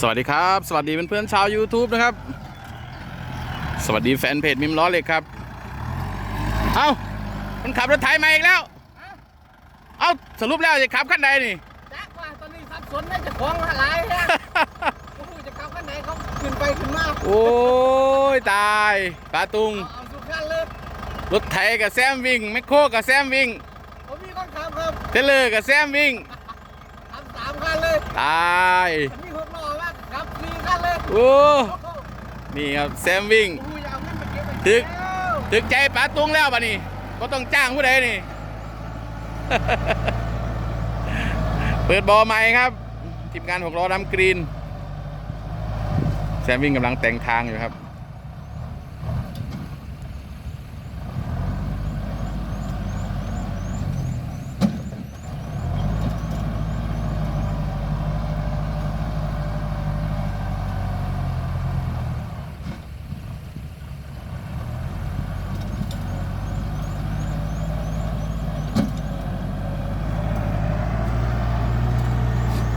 สวัสดีครับ สวัสดีเพื่อนๆชาว YouTube นะครับ สวัสดีแฟนเพจมิมล้อเหล็กครับ เอ้ามันขับรถไถมาอีกแล้ว เอ้าสรุปแล้วจะขับขั้นใดนี่จักว่าตอนนี้สับสนได้จะคล้องอะไรฮะโอ้โหจะขับคันไหนเขาขึ้นไปขึ้นมาโอ้ยตายปาตุงเอาเอาสุดขั้นเลยรถไถกับแซมวิ่งแมคโครกับแซมวิ่งผมมีคนขับครับเทเลอร์กับแซมวิ่งขับสามคันเลยตายผมมีหกล้อว่าขั นเลยโอ้โอ้โหนี่ครับแซมวิ่งถึกถึกใจปาตุ้งแล้วปะนี่ก็ต้องจ้างผู้ใดนี่ เปิดบอใหม่ครับทีมงานหกล้อดำกรีน แซมวิ่งกำลังแต่งทางอยู่ครับ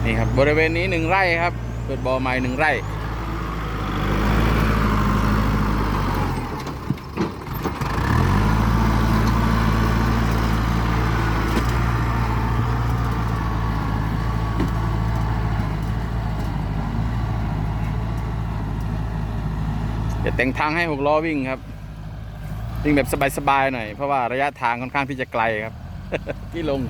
นี่ครับบริเวณนี้หนึ่งไร่ครับ เปิดบ่อใหม่หนึ่งไร่จะแต่งทางให้หกล้อวิ่งครับวิ่งแบบสบายๆหน่อย เพราะว่าระยะทางค่อนข้างที่จะไกลครับ ที่ลง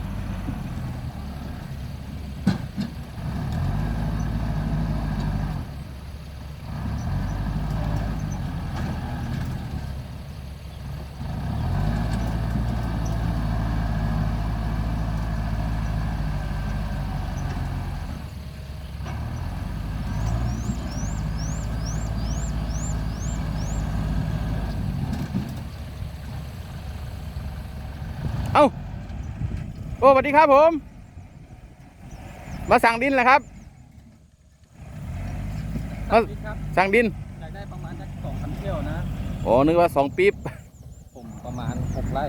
เอ้า โอ้สวัสดีครับผม มาสั่งดินเหรอครับสวัสดีครับสั่งดิน อยากได้ประมาณสักสองพันเที่ยวนะ อ๋อ นึกว่าสองปี๊บ ผมประมาณหกไร่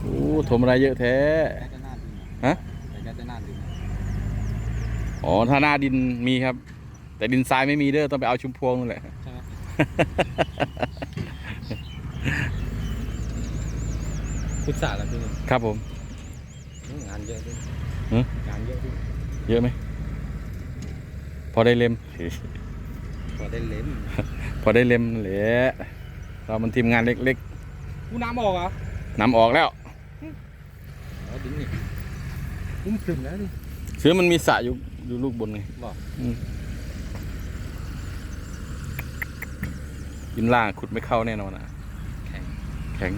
โอ้ถมอะไรเยอะแท้ อยากจะหน้าดินฮะ อยากจะหน้าดินอ๋อ ถ้าหน้าดินมีครับ แต่ดินทรายไม่มีเด้อ ต้องไปเอาชุมพวงนั่นแหละ ใช่ไหม พุทธาแล้วพี่นี่ครับผม งานเยอะด้วยหืองานเยอะด้วยเยอะไหม พอได้เล็มพอได้เล่นพอได้เล็มนั่นแหละเรามันทีมงานเล็กกูน้ำออกเหรอๆนำออกแล้ว อ๋อดินนี่ดินซึมแล้วดิ ซื้อมันมีสระอยู่อยู่ลูกบนไงบอกอืมกินล่างขุดไม่เข้าแน่นอนอะ แข็ง แข็ง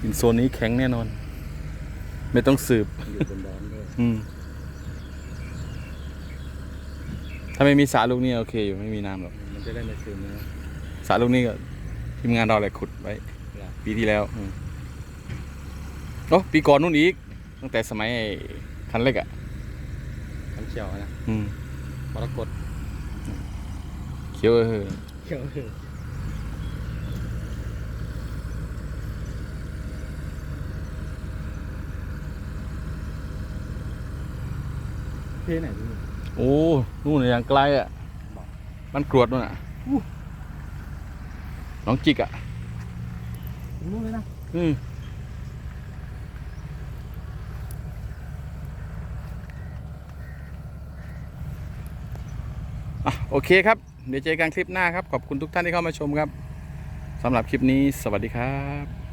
กินโซนนี้แข็งแน่นอน ไม่ต้องสืบอยู่บนดอนด้วยอืมถ้าไม่มีสระลูกนี้โอเคอยู่ไม่มีน้ำหรอกมันจะได้ไม่ซึมนะสระลูกนี้ก็ทีมงานเราแหละขุดไว้เหรอปีที่แล้วอืมโอ้ปีก่อนนู่นอีก ตั้งแต่สมัยไอ้คันเล็กอะ น้ำเขียวนะอืมมรกตเขียวเออเขียว เพไหนพี่โอ้นู่นอย่างไกลอะบอกมันกรวดนู่นอะน้องจิกอะรู้เลยนะอืมอะโอเคครับ เดี๋ยวเจอกันคลิปหน้าครับ ขอบคุณทุกท่านที่เข้ามาชมครับสำหรับคลิปนี้ สวัสดีครับ